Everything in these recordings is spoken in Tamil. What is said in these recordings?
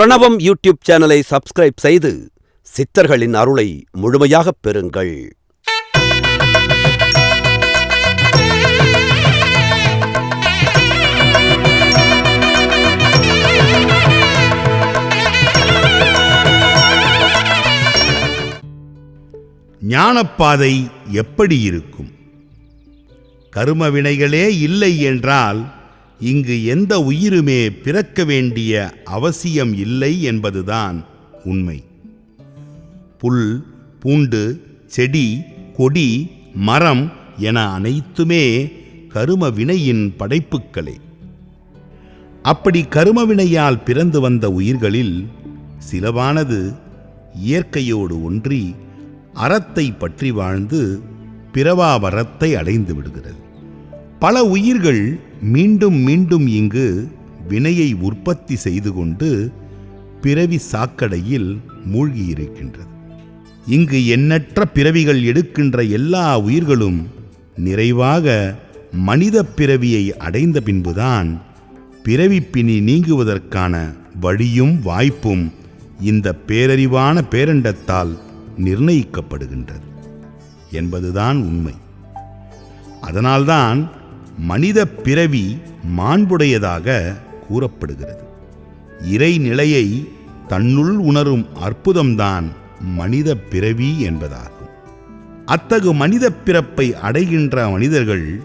பிரணவம் யூடியூப் சேனலை சப்ஸ்கிரைப் செய்து சித்தர்களின் அருளை முழுமையாகப் பெறுங்கள். ஞானப்பாதை எப்படி இருக்கும்? கரும வினைகளே இல்லை என்றால் இங்கு எந்த உயிருமே பிறக்க வேண்டிய அவசியம் இல்லை என்பதுதான் உண்மை. புல் பூண்டு செடி கொடி மரம் என அனைத்துமே கரும வினையின் படைப்புக்களே அப்படி கரும வினையால் பிறந்து வந்த உயிர்களில் சிலவானது இயற்கையோடு ஒன்றி அறத்தை பற்றி வாழ்ந்து பிறவா வரத்தை அடைந்து விடுகிறது. பல உயிர்கள் மீண்டும் மீண்டும் இங்கு வினையை உற்பத்தி செய்து கொண்டு பிறவி சாக்கடையில் மூழ்கியிருக்கின்றது. இங்கு எண்ணற்ற பிறவிகள் எடுக்கின்ற எல்லா உயிர்களும் நிறைவாக மனித பிறவியை அடைந்த பின்புதான் பிறவி பிணி நீங்குவதற்கான வழியும் வாய்ப்பும் இந்த பேரறிவான பேரண்டத்தால் நிர்ணயிக்கப்படுகின்றது என்பதுதான் உண்மை. அதனால்தான் மனித பிறவி மாண்புடையதாக கூறப்படுகிறது. இறைநிலையை தன்னுள் உணரும் அற்புதம்தான் மனித பிறவி என்பதாகும். அத்தகு மனித பிறப்பை அடைகின்ற மனிதர்கள்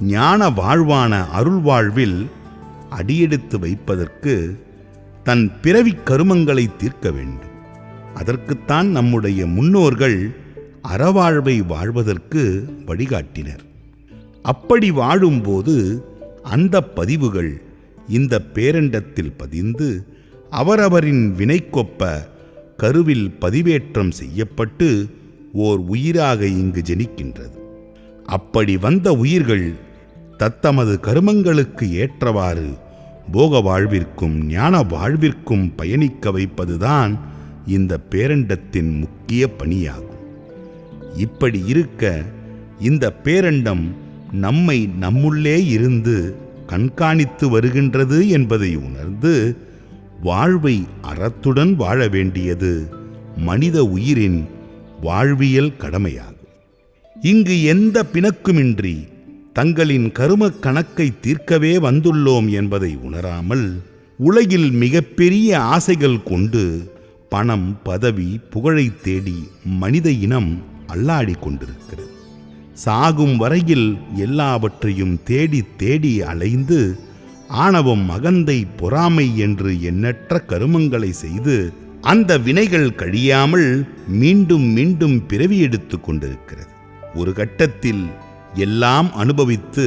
ஞான வாழ்வான அருள் வாழ்வில் அடியெடுத்து வைப்பதற்கு தன் பிறவிக் கருமங்களை தீர்க்க வேண்டும். அதற்குத்தான் நம்முடைய முன்னோர்கள் அறவாழ்வை வாழ்வதற்கு வழிகாட்டினர். அப்படி வாழும்போது அந்த பதிவுகள் இந்த பேரண்டத்தில் பதிந்து அவரவரின் வினைக்கொப்ப கருவில் பதிவேற்றம் செய்யப்பட்டு ஓர் உயிராக இங்கு ஜெனிக்கின்றது. அப்படி வந்த உயிர்கள் தத்தமது கருமங்களுக்கு ஏற்றவாறு போக வாழ்விற்கும் ஞான வாழ்விற்கும் பயணிக்க வைப்பதுதான் இந்த பேரண்டத்தின் முக்கிய பணியாகும். இப்படி இருக்க இந்த பேரண்டம் நம்மை நம்முள்ளே இருந்து கண்காணித்து வருகின்றது என்பதை உணர்ந்து வாழ்வை அறத்துடன் வாழ வேண்டியது மனித உயிரின் வாழ்வியல் கடமையாகும். இங்கு எந்த பிணக்குமின்றி தங்களின் கரும கணக்கை தீர்க்கவே வந்துள்ளோம் என்பதை உணராமல் உலகில் மிகப்பெரிய ஆசைகள் கொண்டு பணம் பதவி புகழை தேடி மனித இனம் அல்லாடி கொண்டிருக்கிறது. சாகும் வரையில் எல்லாவற்றையும் தேடி தேடி அலைந்து ஆணவம் அகந்தை பொறாமை என்று எண்ணற்ற கருமங்களை செய்து அந்த வினைகள் கழியாமல் மீண்டும் மீண்டும் பிறவி எடுத்து கொண்டிருக்கிறது. ஒரு கட்டத்தில் எல்லாம் அனுபவித்து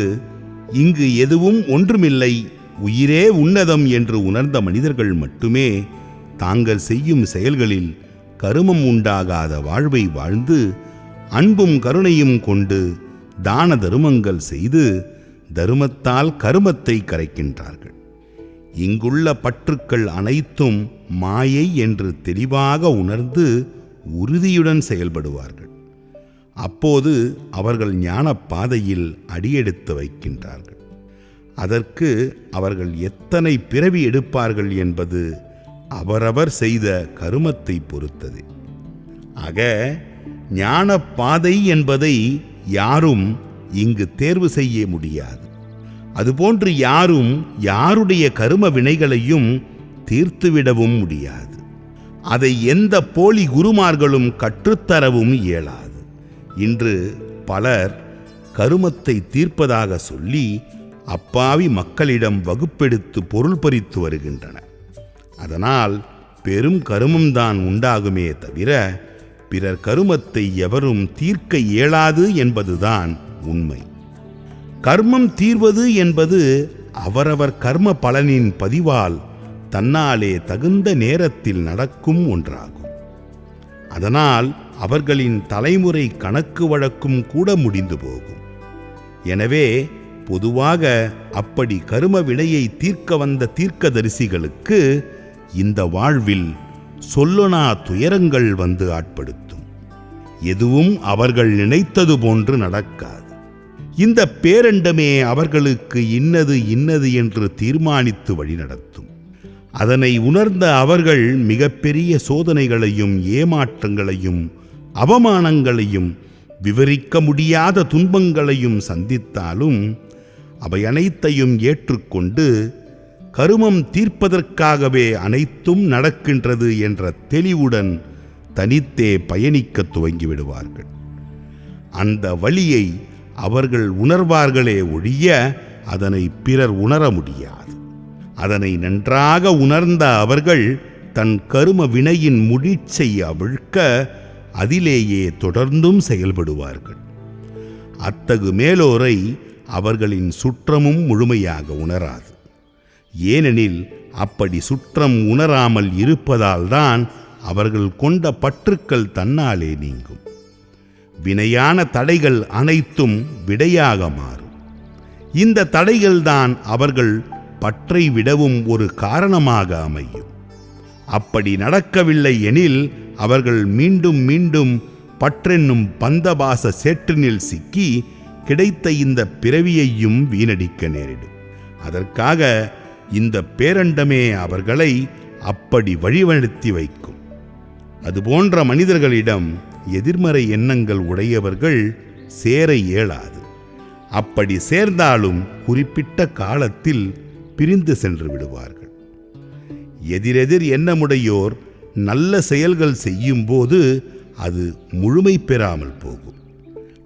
இங்கு எதுவும் ஒன்றுமில்லை உயிரே உன்னதம் என்று உணர்ந்த மனிதர்கள் மட்டுமே தாங்கள் செய்யும் செயல்களில் கருமம் உண்டாகாத வாழ்வை வாழ்ந்து அன்பும் கருணையும் கொண்டு தான தருமங்கள் செய்து தருமத்தால் கருமத்தை கரைக்கின்றார்கள். இங்குள்ள பற்றுக்கள் அனைத்தும் மாயை என்று தெளிவாக உணர்ந்து உறுதியுடன் செயல்படுவார்கள். அப்போது அவர்கள் ஞான பாதையில் அடியெடுத்து வைக்கின்றார்கள். அதற்கு அவர்கள் எத்தனை பிறவி எடுப்பார்கள் என்பது அவரவர் செய்த கருமத்தை பொறுத்தது. ஆக ஞான பாதை என்பதை யாரும் இங்கு தேர்வு செய்ய முடியாது. அதுபோன்று யாரும் யாருடைய கரும வினைகளையும் தீர்த்துவிடவும் முடியாது. அதை எந்த போலி குருமார்களும் கற்றுத்தரவும் இயலாது. இன்று பலர் கருமத்தை தீர்ப்பதாக சொல்லி அப்பாவி மக்களிடம் வகுப்பெடுத்து பொருள் பறித்து வருகின்றனர். அதனால் பெரும் கருமம்தான் உண்டாகுமே தவிர பிறர் கருமத்தை எவரும் தீர்க்க இயலாது என்பதுதான் உண்மை. கர்மம் தீர்வது என்பது அவரவர் கர்ம பலனின் பதிவால் தன்னாலே தகுந்த நேரத்தில் நடக்கும் ஒன்றாகும். அதனால் அவர்களின் தலைமுறை கணக்கு வழக்கும் கூட முடிந்து போகும். எனவே பொதுவாக அப்படி கரும விடையை தீர்க்க வந்த தீர்க்கதரிசிகளுக்கு இந்த வாழ்வில் சொல்லொணா துயரங்கள் வந்து ஆட்படுத்தும். எதுவும் அவர்கள் நினைத்தது போன்று நடக்காது. இந்த பேரண்டமே அவர்களுக்கு இன்னது இன்னது என்று தீர்மானித்து வழிநடத்தும். அதனை உணர்ந்த அவர்கள் மிகப்பெரிய சோதனைகளையும் ஏமாற்றங்களையும் அவமானங்களையும் விவரிக்க முடியாத துன்பங்களையும் சந்தித்தாலும் அவை அனைத்தையும் ஏற்றுக்கொண்டு கருமம் தீர்ப்பதற்காகவே அனைத்தும் நடக்கின்றது என்ற தெளிவுடன் தனித்தே பயணிக்கத் துவங்கிவிடுவார்கள். அந்த வழியை அவர்கள் உணர்வார்களே ஒழிய அதனை பிறர் உணர முடியாது. அதனை நன்றாக உணர்ந்த அவர்கள் தன் கரும வினையின் முடிச்சை அவிழ்க்க அதிலேயே தொடர்ந்தும் செயல்படுவார்கள். அத்தகு மேலோரை அவர்களின் சுற்றமும் முழுமையாக உணராது. ஏனெனில் அப்படி சுற்றம் உணராமல் இருப்பதால்தான் அவர்கள் கொண்ட பற்றுக்கள் தன்னாலே நீங்கும். வினையான தடைகள் அனைத்தும் விடையாக மாறும். இந்த தடைகள்தான் அவர்கள் பற்றை விடவும் ஒரு காரணமாக அமையும். அப்படி நடக்கவில்லை எனில் அவர்கள் மீண்டும் மீண்டும் பற்றென்னும் பந்தபாச சேற்றினில் சிக்கி கிடைத்த இந்த பிறவியையும் வீணடிக்க நேரிடும். அதற்காக இந்த பேரண்டமே அவர்களை அப்படி வழிவழுத்தி வைக்கும். அதுபோன்ற மனிதர்களிடம் எதிர்மறை எண்ணங்கள் உடையவர்கள் சேர இயலாது. அப்படி சேர்ந்தாலும் குறிப்பிட்ட காலத்தில் பிரிந்து சென்று விடுவார்கள். எதிரெதிர் எண்ணமுடையோர் நல்ல செயல்கள் செய்யும்போது அது முழுமை பெறாமல் போகும்.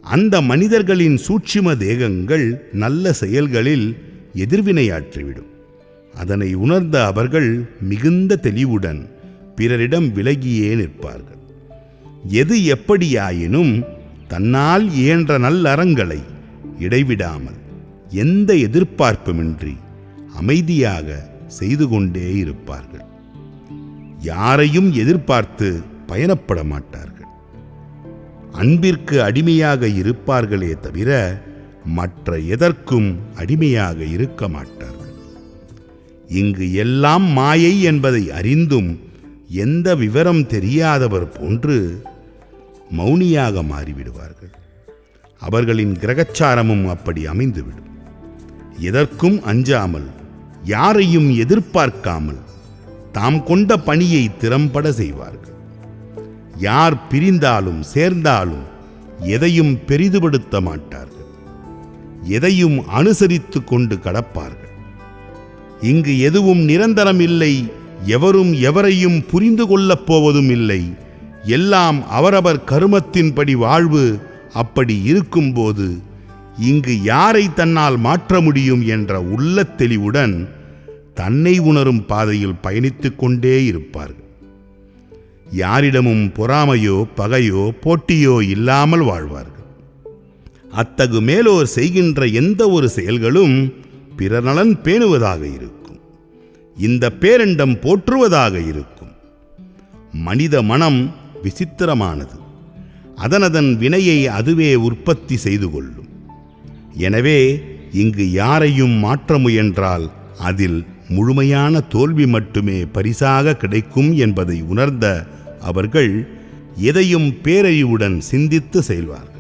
அந்த மனிதர்களின் சூட்சும தேகங்கள் நல்ல செயல்களில் எதிர்வினையாற்றிவிடும். அதனை உணர்ந்த அவர்கள் மிகுந்த தெளிவுடன் பிறரிடம் விலகியே நிற்பார்கள். எது எப்படியாயினும் தன்னால் இயன்ற நல்லறங்களை இடைவிடாமல் எந்த எதிர்பார்ப்புமின்றி அமைதியாக செய்து கொண்டே இருப்பார்கள். யாரையும் எதிர்பார்த்து பயணப்பட மாட்டார்கள். அன்பிற்கு அடிமையாக இருப்பார்களே தவிர மற்ற எதற்கும் அடிமையாக இருக்க மாட்டார்கள். இங்கு எல்லாம் மாயை என்பதை அறிந்தும் எந்த விவரம் தெரியாதவர் போன்று மௌனியாக மாறிவிடுவார்கள். அவர்களின் கிரகச்சாரமும் அப்படி அமைந்துவிடும். எதற்கும் அஞ்சாமல் யாரையும் எதிர்பார்க்காமல் தாம் கொண்ட பணியை திறம்பட செய்வார்கள். யார் பிரிந்தாலும் சேர்ந்தாலும் எதையும் பெரிதுபடுத்த மாட்டார்கள். எதையும் அனுசரித்து கொண்டு கடப்பார்கள். இங்கு எதுவும் நிரந்தரம் இல்லை எவரும் எவரையும் புரிந்து கொள்ளப் போவதும் இல்லை எல்லாம் அவரவர் கருமத்தின்படி வாழ்வு அப்படி இருக்கும்போது இங்கு யாரை தன்னால் மாற்ற முடியும் என்ற உள்ளத் தெளிவுடன் தன்னை உணரும் பாதையில் பயணித்துக் கொண்டே இருப்பார். யாரிடமும் பொறாமையோ பகையோ போட்டியோ இல்லாமல் வாழ்வார்கள். அத்தகு மேலோர் செய்கின்ற எந்த ஒரு செயல்களும் பிறநலன் நலன் பேணுவதாக இருக்கும். இந்த பேரண்டம் போற்றுவதாக இருக்கும். மனித மனம் விசித்திரமானது. அதனதன் வினையை அதுவே உற்பத்தி செய்து கொள்ளும். எனவே இங்கு யாரையும் மாற்ற முயன்றால் அதில் முழுமையான தோல்வி மட்டுமே பரிசாக கிடைக்கும் என்பதை உணர்ந்த அவர்கள் எதையும் பேரறிவுடன் சிந்தித்து செயல்வார்கள்.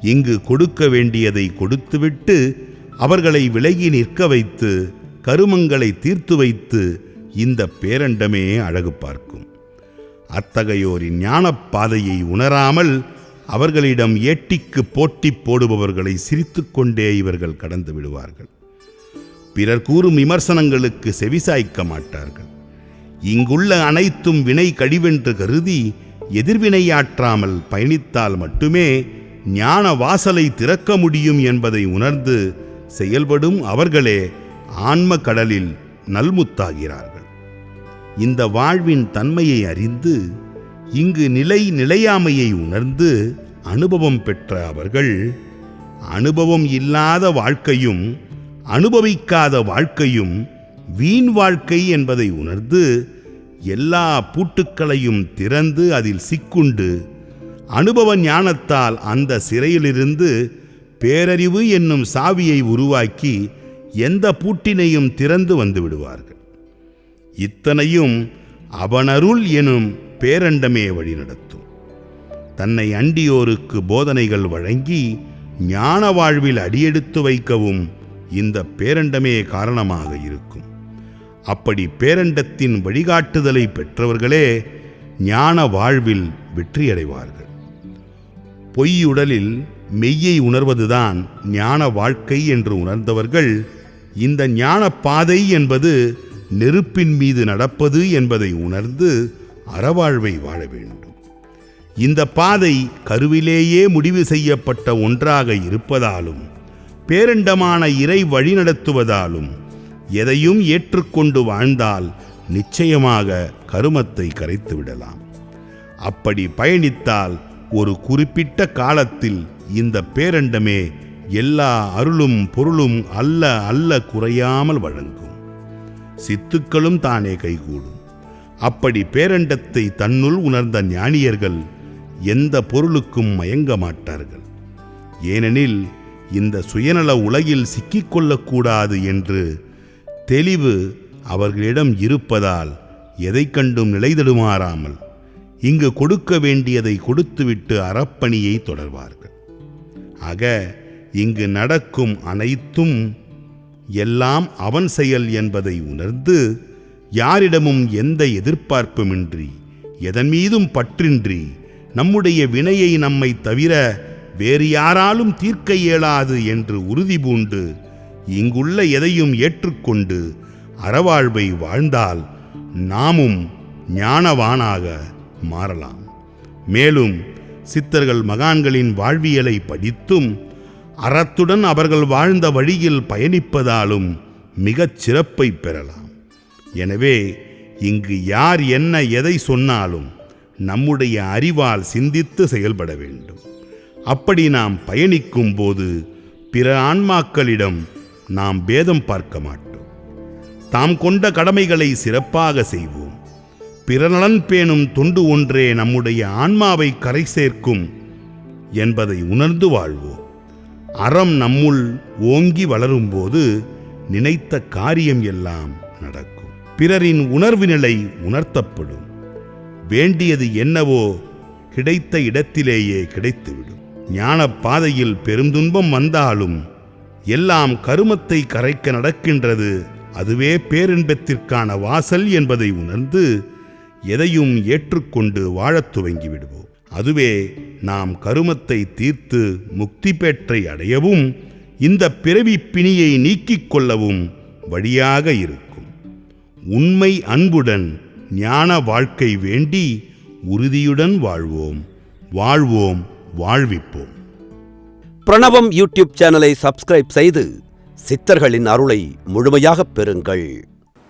இங்கு கொடுக்க வேண்டியதை கொடுத்துவிட்டு அவர்களை விலகி நிற்க வைத்து கருமங்களை தீர்த்து வைத்து இந்த பேரண்டமே அழகு பார்க்கும். அத்தகையோரின் ஞானப் பாதையை உணராமல் அவர்களிடம் ஏட்டிக்கு போட்டி போடுபவர்களை சிரித்துக்கொண்டே இவர்கள் கடந்து விடுவார்கள். பிறர் கூறும் விமர்சனங்களுக்கு செவிசாய்க்க மாட்டார்கள். இங்குள்ள அனைத்தும் வினை கழிவென்று கருதி எதிர்வினையாற்றாமல் பயணித்தால் மட்டுமே ஞான வாசலை திறக்க முடியும் என்பதை உணர்ந்து செயல்படும் அவர்களே ஆன்ம கடலில் நல்முத்தாகிறார்கள். இந்த வாழ்வின் தன்மையை அறிந்து இங்கு நிலை நிலையாமையை உணர்ந்து அனுபவம் பெற்ற அவர்கள் அனுபவம் இல்லாத வாழ்க்கையும் அனுபவிக்காத வாழ்க்கையும் வீண் வாழ்க்கை என்பதை உணர்ந்து எல்லா பூட்டுக்களையும் திறந்து அதில் சிக்குண்டு அனுபவ ஞானத்தால் அந்த சிறையிலிருந்து பேரறிவு என்னும் சாவியை உருவாக்கி எந்த பூட்டினையும் திறந்து வந்து விடுவார்கள். இத்தனையும் அவனருள் எனும் பேரண்டமே வழிநடத்தும். தன்னை அண்டியோருக்கு போதனைகள் வழங்கி ஞான வாழ்வில் அடியெடுத்து வைக்கவும் இந்த பேரண்டமே காரணமாக இருக்கும். அப்படி பேரண்டத்தின் வழிகாட்டுதலை பெற்றவர்களே ஞான வாழ்வில் வெற்றியடைவார்கள். பொய்யுடலில் மெய்யை உணர்வதுதான் ஞான வாழ்க்கை என்று உணர்ந்தவர்கள் இந்த ஞான பாதை என்பது நெருப்பின் மீது நடப்பது என்பதை உணர்ந்து அறவாழ்வை வாழ வேண்டும். இந்த பாதை கருவிலேயே முடிவு செய்யப்பட்ட ஒன்றாக இருப்பதாலும் பேரண்டமான இறை வழிநடத்துவதாலும் எதையும் ஏற்றுக்கொண்டு வாழ்ந்தால் நிச்சயமாக கருமத்தை கரைத்து விடலாம் அப்படி பயணித்தால் ஒரு குறிப்பிட்ட காலத்தில் இந்த பேரண்டமே எல்லா அருளும் பொருளும் அல்ல அல்ல குறையாமல் வழங்கும். சித்துக்களும் தானே கைகூடும். அப்படி பேரண்டத்தை தன்னுள் உணர்ந்த ஞானியர்கள் எந்த பொருளுக்கும் மயங்க மாட்டார்கள். ஏனெனில் இந்த சுயநல உலகில் சிக்கிக்கொள்ளக்கூடாது என்று தெளிவு அவர்களிடம் இருப்பதால் எதைக் கண்டும் நிலைதடுமாறாமல் இங்கு கொடுக்க வேண்டியதை கொடுத்துவிட்டு அறப்பணியை தொடர்வார்கள். ஆக இங்கு நடக்கும் அனைத்தும் எல்லாம் அவன் செயல் என்பதை உணர்ந்து யாரிடமும் எந்த எதிர்பார்ப்புமின்றி எதன் மீதும் பற்றின்றி நம்முடைய வினையை நம்மை தவிர வேறு யாராலும் தீர்க்க இயலாது என்று உறுதி பூண்டு இங்குள்ள எதையும் ஏற்றுக்கொண்டு அறவாழ்வை வாழ்ந்தால் நாமும் ஞானவானாக மாறலாம். மேலும் சித்தர்கள் மகான்களின் வாழ்வியலை படித்தும் அறத்துடன் அவர்கள் வாழ்ந்த வழியில் பயணிப்பதாலும் மிகச் சிறப்பை பெறலாம். எனவே இங்கு யார் என்ன எதை சொன்னாலும் நம்முடைய அறிவால் சிந்தித்து செயல்பட வேண்டும். அப்படி நாம் பயணிக்கும் போது பிற ஆன்மாக்களிடம் நாம் பேதம் பார்க்க மாட்டோம். தாம் கொண்ட கடமைகளை சிறப்பாக செய்வோம். பிறநலன் பேணும் தொண்டு ஒன்றே நம்முடைய ஆன்மாவை கரை சேர்க்கும் என்பதை உணர்ந்து வாழ்வோம். அறம் நம்முள் ஓங்கி வளரும்போது நினைத்த காரியம் எல்லாம் நடக்கும். பிறரின் உணர்வு நிலை உணர்த்தப்படும். வேண்டியது என்னவோ கிடைத்த இடத்திலேயே கிடைத்துவிடும். ஞான பாதையில் பெருந்துன்பம் வந்தாலும் எல்லாம் கருமத்தை கரைக்க நடக்கின்றது. அதுவே பேரின்பத்திற்கான வாசல் என்பதை உணர்ந்து எதையும் ஏற்றுக்கொண்டு வாழத் துவங்கி விடுவோம் அதுவே நாம் கருமத்தை தீர்த்து முக்தி பெற்றை அடையவும் இந்த பிறவி பிணியை நீக்கிக் கொள்ளவும் வழியாக இருக்கும். உண்மை அன்புடன் ஞான வாழ்க்கை வேண்டி உறுதியுடன் வாழ்வோம். வாழ்வோம் வாழ்விப்போம். பிரணவம் யூடியூப் சேனலை சப்ஸ்கிரைப் செய்து சித்தர்களின் அருளை முழுமையாகப் பெறுங்கள்.